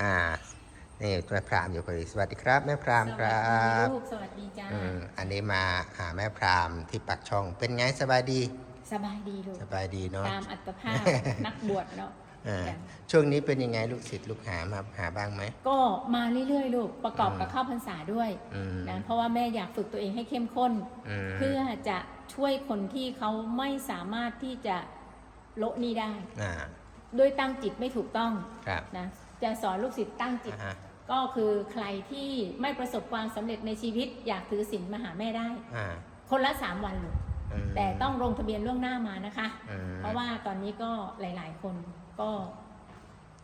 อ่านี่แม่พรามอยู่พอดีสวัสดีครับ แม่พรามครับสวัสดีลูกสวัสดีจ้าอืมอันนี้มาหาแม่พรามที่ปักช่องเป็นไงสบายดี สบายดีลูกสบายดีเนาะตามอัตภาพนักบวชเนาะอ่าจ้ะช่วงนี้เป็นยังไงลูกศิษย์ลูกหามาหาบ้างไหม ก็มาเรื่อยๆลูกประกอบกับอืมเข้าพรรษาด้วยอืมนะเพราะว่าแม่อยากฝึกตัวเองให้เข้มข้นอืมเพื่อจะช่วยคนที่เขาไม่สามารถที่จะโละหนี้ได้อ่าด้วยตั้งจิตไม่ถูกต้องครับนะ จะสอนลูกศิษย์ตั้งจิต อ่าฮะก็คือใครที่ไม่ประสบความสำเร็จในชีวิต อยากถือศีลมาหาแม่ได้ อ่าคนละสามวันลูกอืมแต่ต้องลงทะเบียนล่วงหน้ามานะคะอืมเพราะว่าตอนนี้ก็หลาย ๆ คนก็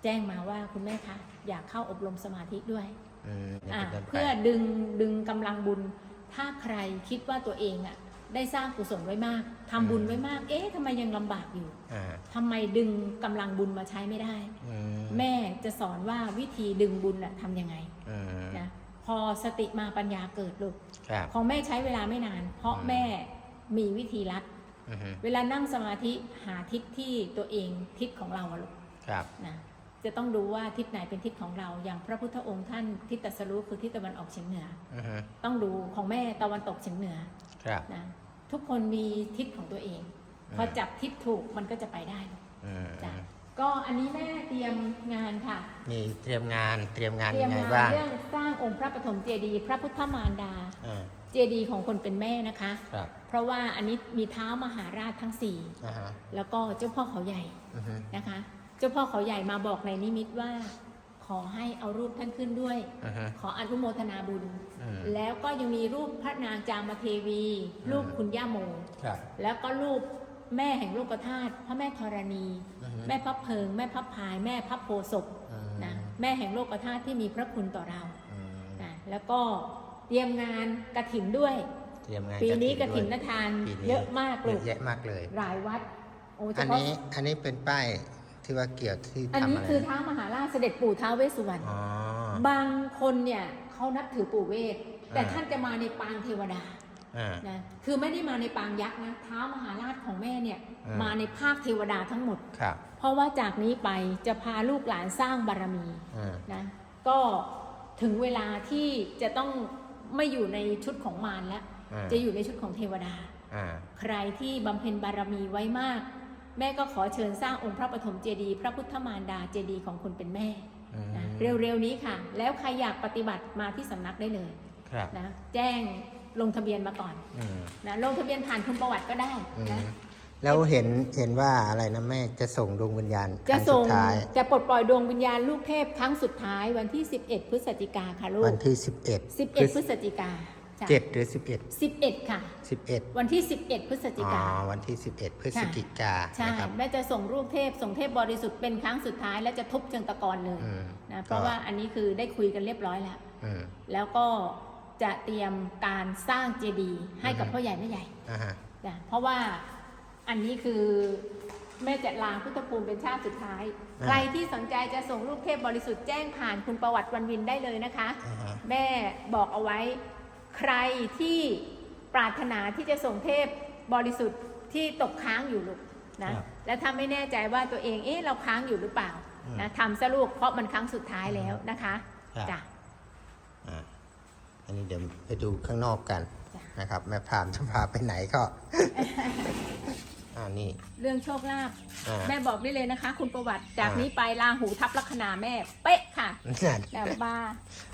แจ้งมาว่าคุณแม่คะอยากเข้าอบรมสมาธิด้วยอืมนี่อะเป็นต้นไปเพื่อดึงดึงกำลังบุญ ถ้าใครคิดว่าตัวเองอะ ได้สร้างกุศลไว้มากทำบุญไว้มาก เอ๊ะทำไมยังลำบากอยู่อ่าทำไมดึงกำลังบุญมาใช้ไม่ได้อืมแม่จะสอนว่าวิธีดึงบุญอะทำยังไงอืมนะพอสติมาปัญญาเกิดลูกครับของแม่ใช้เวลาไม่นาน เพราะอืมแม่มีวิธีลัดอือฮึเวลานั่งสมาธิหาทิศที่ตัวเองทิศของเราอะลูกครับนะจะต้องดูว่าทิศไหนเป็นทิศของเรา อย่างพระพุทธองค์ท่านทิศตรัสรู้คือทิศตะวันออกเฉียงเหนืออือฮึต้องดูของแม่ตะวันตกเฉียงเหนือครับ นะทุกคนมีทิศของตัวเองอืมพอจับทิศถูกมันก็จะไปได้อืมจ้ะก็อันนี้แม่เตรียมงานค่ะมีเตรียมงานเตรียมงานเตรียยัมงไงงานบ้างเรื่องสร้างองค์พระปฐมเจดีย์พระพุทธมารดาอ่าเจดีย์ของคนเป็นแม่นะคะครับเพราะว่าอันนี้มีเท้ามหาราชทั้งสี่อ่าฮะแล้วก็เจ้าพ่อเขาใหญ่อือฮึนะคะ เจ้าพ่อเขาใหญ่มาบอกในนิมิตว่า ขอให้เอารูปท่านขึ้นด้วยอือฮึขออนุโมทนาบุญอืมแล้วก็ยังมีรูปพระนางจามเทวี รูปคุณย่าโม ครับ แล้วก็รูปแม่แห่งโลกธาตุพระแม่ธรณี อือฮึแม่พับเพิง แม่พับพาย แม่พับโพศพอืมนะแม่แห่งโลกธาตุที่มีพระคุณต่อเราอืมนะแล้วก็เตรียมงานกระถินด้วย เตรียมงานปีนี้กฐิระถินด้วยนทานปีนี้เยอะมากเลเยยอะแยะมากเลย หลายวัดโอ้เฉอันพาะนี้อันนี้เป็นป้าย ที่ว่าเกี่ยวที่อันทำนี้อะไรคือท้าวมหาราชเสด็จปู่ท้าวเวสสุวรรณอ๋อ บางคนเนี่ยเขานับถือปู่เวทแต่อ่า ท่านจะมาในปางเทวดาอ่า นะคือไม่ได้มาในปางยักษ์นะท้าวมหาราชของแม่เนี่ยอืมมาในภาคเทวดาทั้งหมด ครับเพราะว่าจากนี้ไปจะพาลูกหลานสร้างบารมีอ่านะก็ถึงเวลาที่จะต้องไม่อยู่ในชุดของมารแล้ว อ่าจะอยู่ในชุดของเทวดา อ่า ใครที่บำเพ็ญบารมีไว้มาก แม่ก็ขอเชิญสร้างองค์พระปฐมเจดีย์พระพุทธมารดาเจดีย์ของคนเป็นแม่อืมนะเร็วๆนี้ค่ะ แล้วใครอยากปฏิบัติมาที่สำนักได้เลยครับนะแจ้งลงทะเบียนมาก่อนอืมนะลงทะเบียนผ่านคุณประวัติก็ได้อืนะมแล้วเห็นเห็นว่าอะไรนะแม่จะส่งดวงวิญญาณจะครั้ส่งสุดท้ายจะปลดปล่อยดวงวิญญาณลูกเทพครั้งสุดท้ายวันที่ 11 พฤศจิกาค่ะลูกวันที่สิบเอ็ด11 พฤศจิกา จ้ะ เจ็ดหรือสิบเอ็ด11 ค่ะ สิบเอ็ดวันที่ 11 พฤศจิอ๋อกา วันที่สิบเอ็ดพฤศจิกาใช่ นะครับแม่จะส่งรูปเทพ ส่งเทพบริสุทธิ์เป็นครั้งสุดท้าย และจะทุบเชิงตะกอนเลยอืมนะเพราะว่าอันนี้คือได้คุยกันเรียบร้อยแล้ว อืม แล้วก็จะเตรียมการสร้างเจดีย์ให้กับอือฮึ พ่อใหญ่แม่ใหญ่อ่าฮะนะเพราะว่าอันนี้คือแม่จะลาพุทธภูมิเป็นชาติสุดท้ายอ่าใครที่สนใจจะส่งรูปเทพบริสุทธิ์แจ้งผ่านคุณประวัติวันวินได้เลยนะคะ อ่าฮะ แม่บอกเอาไว้ ใครที่ปรารถนาที่จะส่งเทพบริสุทธิ์ที่ตกค้างอยู่ลูกนะครับ และถ้าไม่แน่ใจว่าตัวเองเอ๊ะเราค้างอยู่หรือเปล่าอืมนะทำซะลูกเพราะมันครั้งสุดท้ายแล้วนะคะครับจ้ะ อ่าอันนี้เดี๋ยวไปดูข้างนอกกันจ้ะ นะครับ แม่พรามจะพาไปไหนก็อ่า นี่ เรื่องโชคลาภอ่า แม่บอกได้เลยนะคะ คุณประวัติจากอ่านี้นี้ไปลาหูทับลัคนาแม่ เป๊ะค่ะนั่นแต่บา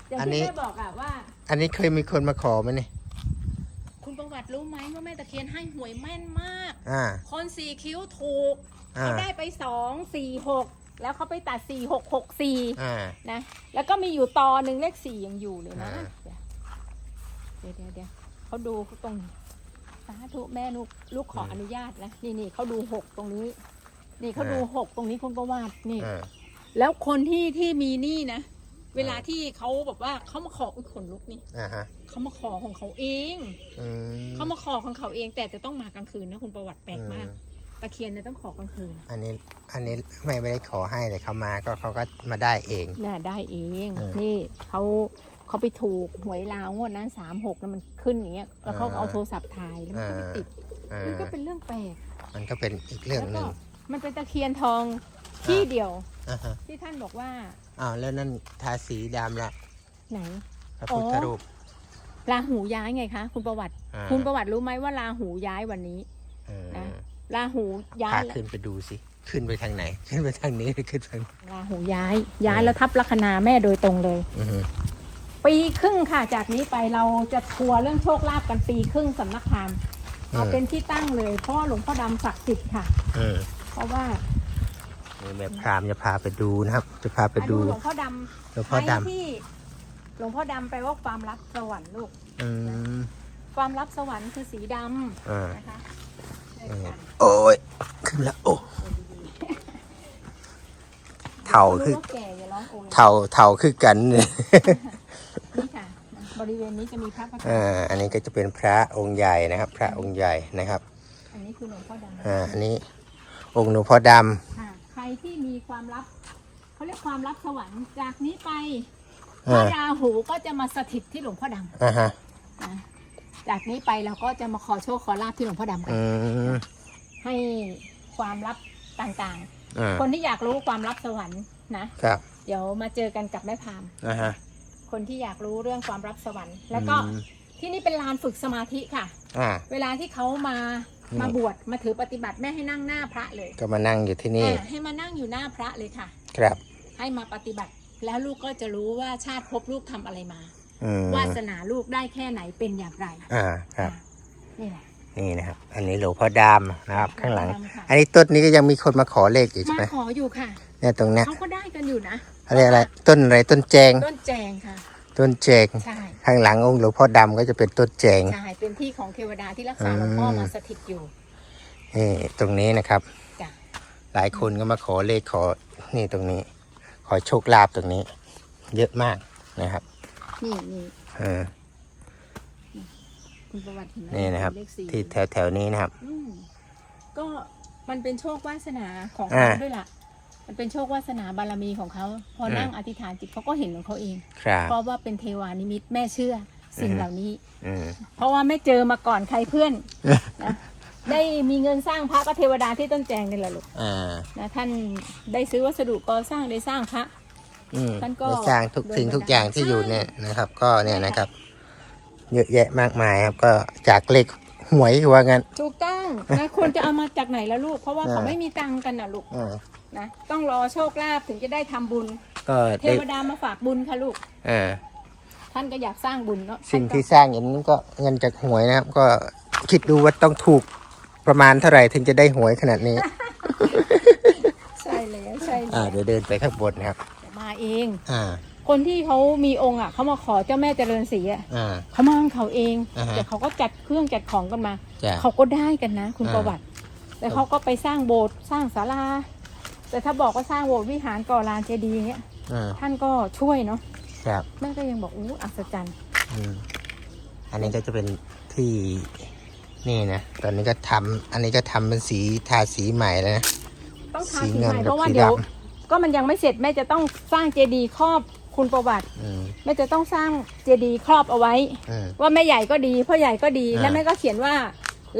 อย่างอันนี้ ที่แม่บอกอะว่า อันนี้เคยมีคนมาขอไหมเนี่ยคุณประวัติรู้ไหมว่าแม่ตะเคียนให้หวยแม่นมาก อ่า คนสี่คิ้วถูกอ่า เขาได้ไปสองสี่หกแล้วเขาไปตัดสี่หกหกสี่อ่า นะแล้วก็มีอยู่ตอหนึ่งเลขสี่ยังอยู่เลยนะอ่า เดี๋ยวเดี๋ยวเดี๋ยวเขาดูตรง สาธุแม่ลูกลูกขออนุญาตนะนี่นี่เขาดูหกตรงนี้ นี่เขาดูหกตรงนี้คุณประวัตินี่ อ่า แล้วคนที่ที่มีหนี้นะเวลาที่เขาแบบว่าเขามาขออุ้ยขนลุกนี่อ่าฮะเขามาขอของเขาเองอืมเขามาขอของเขาเอง แต่จะต้องมากลางคืนนะคุณประวัติแปลกมากอืตะเคียนเนี่ยต้องขอกลางคืนอันนี้ อันนี้ไม่ไม่ได้ขอให้แต่เขามาก็เขาก็มาได้เอง น่ะได้เอง เออ นี่เขา เขาไปถูกหวยลาวงวดนั้นสามหกแล้วมันขึ้นอย่างเงี้ยแล้วเขาก็เอาโทรศัพท์ถ่ายแล้วมันก็ไม่ติดอ่ามันก็เป็นเรื่องแปลกมันก็เป็นอีกเรื่องหนึ่งแล้วก็มันเป็นตะเคียนทองที่เดียวอ่าฮะที่ท่านบอกว่าอ้าวแล้วนั่นทาสีดำละไหนพระพุทธอ๋อรูปลาหูย้ายไงคะ คุณประวัติอ่าคุณประวัติรู้ไหมว่าลาหูย้ายวันนี้เออนะลาหูย้าพายขึ้นไปดูสิขึ้นไปทางไหน ขึ้นไปทางนี้หรือขึ้นทางลาหูย้าย ย้ายแล้วทับลัคนาแม่โดยตรงเลยอือฮึ ปีครึ่งค่ะ จากนี้ไปเราจะทัวร์เรื่องโชคลาภกันปีครึ่งสำนักพราหมณ์เอาเป็นที่ตั้งเลยเพราะว่าหลวงพ่อดำศักดิ์สิทธิ์ค่ะ อืมเพราะว่านี่แม่พรามจะพาไปดูนะครับ จะพาไปอะดู หลวงพ่อดหลวงำพ่อดใครที่ หลวงพ่อดำแปลว่าความลับสวรรค์ลูกำอืมความลับสวรรค์คือสีดอ่าำนะคะเออโอ้ยขึ้นแล้วโอ้เท่าคืคืออแก่อย่าร้องโอยเท่าเท่าคือกันเนี่ยนี่ค่ะ บริเวณนี้จะมีพระประธานอ่าอันนี้ก็จะเป็นพระองค์ใหญ่นะครับ พระองค์ใหญ่นะครับ อันนี้คือหลวงพ่อดำอ่าอันนี้องค์หลวงพ่อดค่ะใครที่มีความลับเขาเรียกความลับสวรรค์จากนี้ไปำพระอ่าราหูก็จะมาสถิตที่หลวงพ่อดำอ่าฮะนะจากนี้ไปเราก็จะมาขอโชคขอลาบที่หลวงพ่อดำกันอืมให้ความลับต่างอ่าๆ คนที่อยากรู้ความลับสวรรค์นะครับ เดี๋ยวมาเจอกันกับแม่พาม อ่าฮะ คนที่อยากรู้เรื่องความลับสวรรค์ แล้วก็อืม ที่นี่เป็นลานฝึกสมาธิค่ะ อ่า เวลาที่เขามาอืม มาบวชมาถือปฏิบัติแม่ให้นั่งหน้าพระเลยก็มานั่งอยู่ที่นี่ อ่าให้มานั่งอยู่หน้าพระเลยค่ะ ครับ ให้มาปฏิบัติ แล้วลูกก็จะรู้ว่าชาติภพลูกทำอะไรมา อืมวาสนาลูกได้แค่ไหนเป็นอย่างไรอ่า ครับนี่แหละนี่นะครับ อันนี้หลวงพ่อดำนะครับ ข้างหลังหลวงพ่อดำค่ะอันนี้ต้นนี้ก็ยังมีคนมาขอเลขอยู่ใช่มาไหมขออยู่ค่ะเนี่ยตรงเนี้ย เขาก็ได้กันอยู่นะ อะไรอะไรต้นอะไรต้นแจง ต้นแจงค่ะ ต้นแจง ใช่ ข้างหลังองค์หลวงพ่อดำก็จะเป็นต้นแจง ใช่ เป็นที่ของเทวดาที่รักษาหลวงพ่อมาสถิตอยู่ นี่ตรงนี้นะครับ จ้ะ หลายคนก็มาขอเลขขอ นี่ตรงนี้ ขอโชคลาภตรงนี้ เยอะมากนะครับ นี่นี่เออ คุณประวัติเห็นไหมนี่นะครับ เลขสี่ที่แถวแถวๆนี้นะครับ อืมก็มันเป็นโชควาสนาของอ่าเขาด้วยล่ะ มันเป็นโชควาสนาบารมีของเขา พออมนั่งอธิษฐานจิตเขาก็เห็นของเขาเองครับเพราะว่าเป็นเทวานิมิตแม่เชื่อสิ่งอือฮึเหล่านี้อืมเพราะว่าไม่เจอมาก่อนใครเพื่อนนะได้มีเงินสร้างพระก็เทวดาที่ต้นแจงนี่แหละลูกอ่านะท่านได้ซื้อวัสดุก่อสร้างได้สร้างพระอืมท่านก็ได้สร้างทุกสิ่งทุกอย่างที่อยู่เนี่ยนะครับ ก็เนี่ยนะครับ เยอะแยะมากมายครับ ก็จากเลขหวยว่างั้นถูกต้องนะควรจะเอามาจากไหนละลูก เพราะว่าอ่าเขาไม่มีตังค์กันนะลูกอ่า นะต้องรอโชคลาภถึงจะได้ทำบุญ ก็เทได้วดามาฝากบุญค่ะลูกอ่าท่านก็อยากสร้างบุญเนาะสิ่งท่านก็ที่สร้างอย่างนี้ก็เงินจากหวยนะครับ ก็คิดดูว่าต้องถูกประมาณเท่าไหร่ถึงจะได้หวยขนาดนี้ ใช่แล้วใช่แล้อ่าวเดี๋ยวเดินไปข้างบนนะครับ มาเอง อ่า คนที่เขามีองค์อะเขามาขอเจ้าแม่เจริญศรีอะอ่า เขามาของเขาเองอ่าฮะ แต่เขาก็จัดเครื่องจัดของกันมา จ้ะ เขาก็ได้กันนะ คุณอ่า ประวัติแต่เขาก็ไปสร้างโบสถ์สร้างศาลา แต่ถ้าบอกว่าสร้างโบสถ์วิหารก่อลานเจดีย์เนี้ยอ่าท่านก็ช่วยเนาะครับแม่ก็ยังบอกอู้อัศจรรย์อืมอันนี้ก็จะเป็นที่นี่นะตอนนี้ก็ทำอันนี้ก็ทำเป็นสีทาสีใหม่แล้วนะ ต้องทาสีสีเงินใหม่กับเพราะว่าสีเดี๋ยว ด ก็มันยังไม่เสร็จแม่จะต้องสร้างเจดีย์ครอบคุณประวัติอืมแม่จะต้องสร้างเจดีย์ครอบเอาไว้ อืม ว่าแม่ใหญ่ก็ดีพ่อใหญ่ก็ดีอ่า แล้วแม่ก็เขียนว่า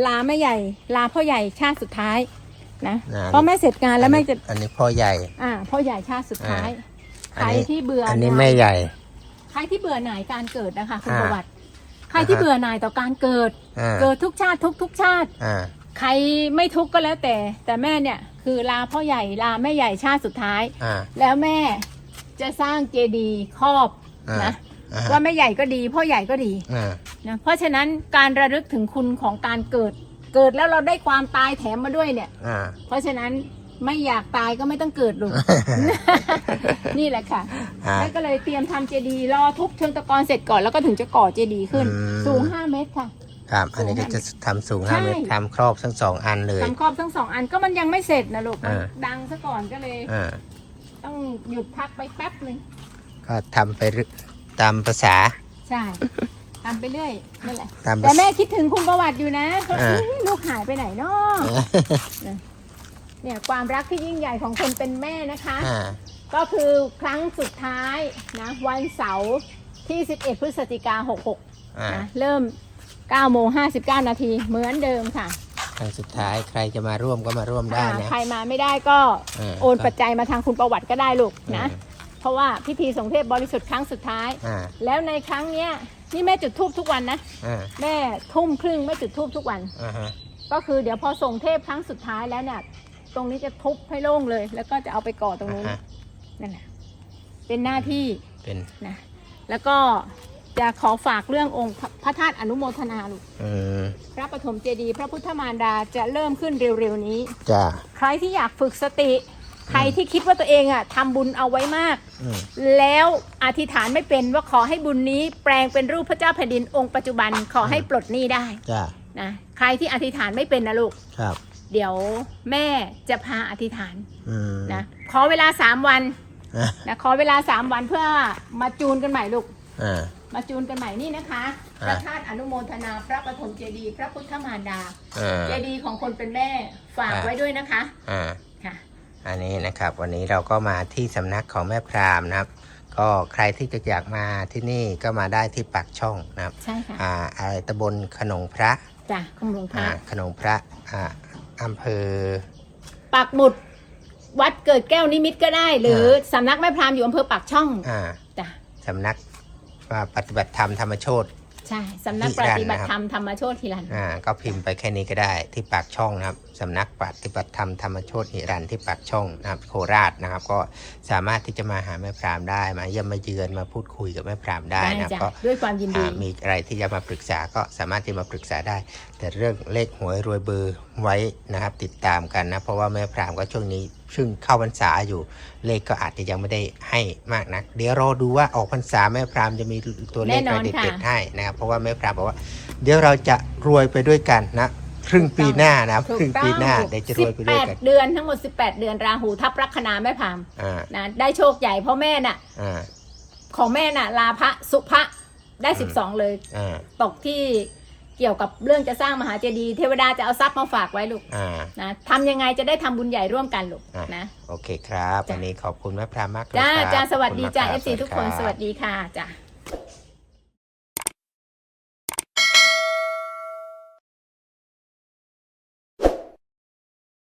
ลาแม่ใหญ่ ลาพ่อใหญ่ชาติสุดท้าย นะอ่า เพราะแม่เสร็จงานแล้วแม่จะ อันนี้พ่อใหญ่ อ่าพ่อใหญ่ชาติสุดท้ายอัใครนี้ที่เบื่ออันนี้หายแม่ใหญ่ ใครที่เบื่อหน่ายการเกิดนะคะคุณอ่าประวัติ ใครที่เบื่อหน่ายต่อการเกิด อ่าเกิดทุกชาติทุกทุกชาติ อ่า ใครไม่ทุกข์ก็แล้วแต่ แต่แม่เนี่ยคือลาพ่อใหญ่ลาแม่ใหญ่ชาติสุดท้าย อ่า แล้วแม่จะสร้างเจดีย์ครอบอ่านนะอ่าว่าแม่ใหญ่ก็ดี พ่อใหญ่ก็ดีอ่านะเพราะฉะนั้นการระลึกถึงคุณของการเกิด เกิดแล้วเราได้ความตายแถมมาด้วยเนี่ย อ่า เพราะฉะนั้นไม่อยากตายก็ไม่ต้องเกิดลูกนี่แหละค่ะอ่าแม่ก็เลยเตรียมทำเจดีย์รอทุบเชิงตะกอนเสร็จก่อนแล้วก็ถึงจะก่อเจดีย์ขึ้น อืม สูง5เมตรค่ะ ครับ อันนี้ก็จะทำสูงใช่ห้าเมตรทำครอบทั้งสองอันเลย ทำครอบทั้งสองอันก็มันยังไม่เสร็จนะลูกมันอ่า ดังซะก่อนก็เลยอ่า ต้องหยุดพักไปแป๊บหนึ่งก็ทำไปเรื่อยตามภาษา ใช่ ทำไปเรื่อยนั่นแหละ ตามแต่ภาษาแม่คิดถึงคุณประวัติอยู่นะอ่าเฮ้ยลูกหายไปไหนเนาะเนี่ยความรักที่ยิ่งใหญ่ของคนเป็นแม่นะคะ อ่า ก็คือครั้งสุดท้ายนะวันเสาร์ที่ 11 พฤศจิกา66อ่านะเริ่ม9โมง59 นาทีเหมือนเดิมค่ะครั้งสุดท้ายใครจะมาร่วมก็มาร่วมได้อ่านะ ใครมาไม่ได้ก็เออโอนปัจจัยมาทางคุณประวัติก็ได้ลูกนะเออเพ ราะว่าพิธีสงเทพบริสุทธิ์ครั้งสุดท้าย อ่า แล้วในครั้งเนี้ยนี่แม่จุดทูบทุกวันนะ อ่าแม่ทุ่มครึ่งแม่จุดทูบทุกวัน อ่าฮะก็คือเดี๋ยวพอส่งเทพครั้งสุดท้ายแล้วเนี่ย ตรงนี้จะทุบให้โล่งเลย แล้วก็จะเอาไปก่อตรงนู้นอ่าฮะนั่นแหละเป็นหน้าที่เป็นนะแล้วก็จะขอฝากเรื่ององค์พระพระธาตุอนุโมทนาลูกอืมพระปฐมเจดีย์พระพุทธมารดาจะเริ่มขึ้นเร็วๆนี้ จ้าใครที่อยากฝึกสติ ใครที่คิดว่าตัวเองอะทำบุญเอาไว้มากอืมแล้วอธิษฐานไม่เป็นว่าขอให้บุญนี้แปลงเป็นรูปพระเจ้าแผ่นดินองค์ปัจจุบันขอให้ปลดหนี้ได้จ้านะใครที่อธิษฐานไม่เป็นนะลูกครับ เดี๋ยวแม่จะพาอธิษฐานอืมนะขอเวลาสามวันอ่านะขอเวลาสามวันเพื่อมาจูนกันใหม่ลูกอ่ามาจูนกันใหม่นี่นะคะอ่าพระธาตุอนุโมทนาพระปฐมเจดีย์พระพุทธมารดาอ่าเจดีย์ของคนเป็นแม่ฝากอ่าไว้ด้วยนะคะอ่าค่ะ อันนี้นะครับ วันนี้เราก็มาที่สำนักของแม่พราหมณ์นะครับ ก็ใครที่จะอยากมาที่นี่ก็มาได้ที่ปากช่องนะครับใช่ค่ะอ่าอะไรตำบลขนงพระจ้ะคุณหลวงพอ่าระขนงพระอ่าอำเภอ ปักหมุด วัดเกิดแก้วนิมิตรก็ได้ หรืออา สำนักแม่พราหมณ์อยู่อำเภอปากช่องอ่าจ้ะสำนักอ่าปฏิบัติธรรมธรรมโชต ใช่สำนักที่ปร้านฏิบัตินะครับธรรมธรรมโชติรันอ่าก็พิมพ์ไปแค่นี้ก็ได้ที่ปากช่องนะครับสำนักปฏิบัติธรรมธรรมโชตินิรันดร์ที่ปากช่องนะครับโคราชนะครับ ก็สามารถที่จะมาหาแม่พรามได้มาเยี่ยมมาเยือนมาพูดคุยกับแม่พรามได้นะครับจ้ะก็ด้วยความยินดีอ่ามีอะไรที่จะมาปรึกษาก็สามารถที่มาปรึกษาได้แต่เรื่องเลขหวยรวยเบอร์ไว้นะครับ ติดตามกันนะ เพราะว่าแม่พรามก็ช่วงนี้ซึ่งเข้าพรรษาอยู่เลขก็อาจจะยังไม่ได้ให้มากนัก เดี๋ยวรอดูว่าออกพรรษาแม่พรามจะมีตัวเลขอะไรเด็ดๆให้นะครับเพราะว่าแม่พรามบอกว่า เดี๋ยวเราจะรวยไปด้วยกันนะครึ่งปีหน้านะครับถูกครึ่งต้องปีหน้าเดี๋ยวจะรวยไปด้วยกัน18เดือนทั้งหมด 18 เดือนราหูทับลัคนาแม่พราหมณ์อ่านะได้โชคใหญ่เพราะแม่น่ะอ่าของแม่น่ะลาภะสุภะได้อืม12 เลยอ่าตกที่ เกี่ยวกับเรื่องจะสร้างมหาเจดีย์เทวดาจะเอาทรัพย์มาฝากไว้ลูกอ่านะทำยังไงจะได้ทำบุญใหญ่ร่วมกันลูกอะ นะ โอเคครับ จ้ะ วันนี้ขอบคุณแม่พรามมากเลยจ้าครับจ้าสวัสดีขอบคุณจ้ามเอฟซีครับทุกคนรับ สวัสดีค่ะจ้า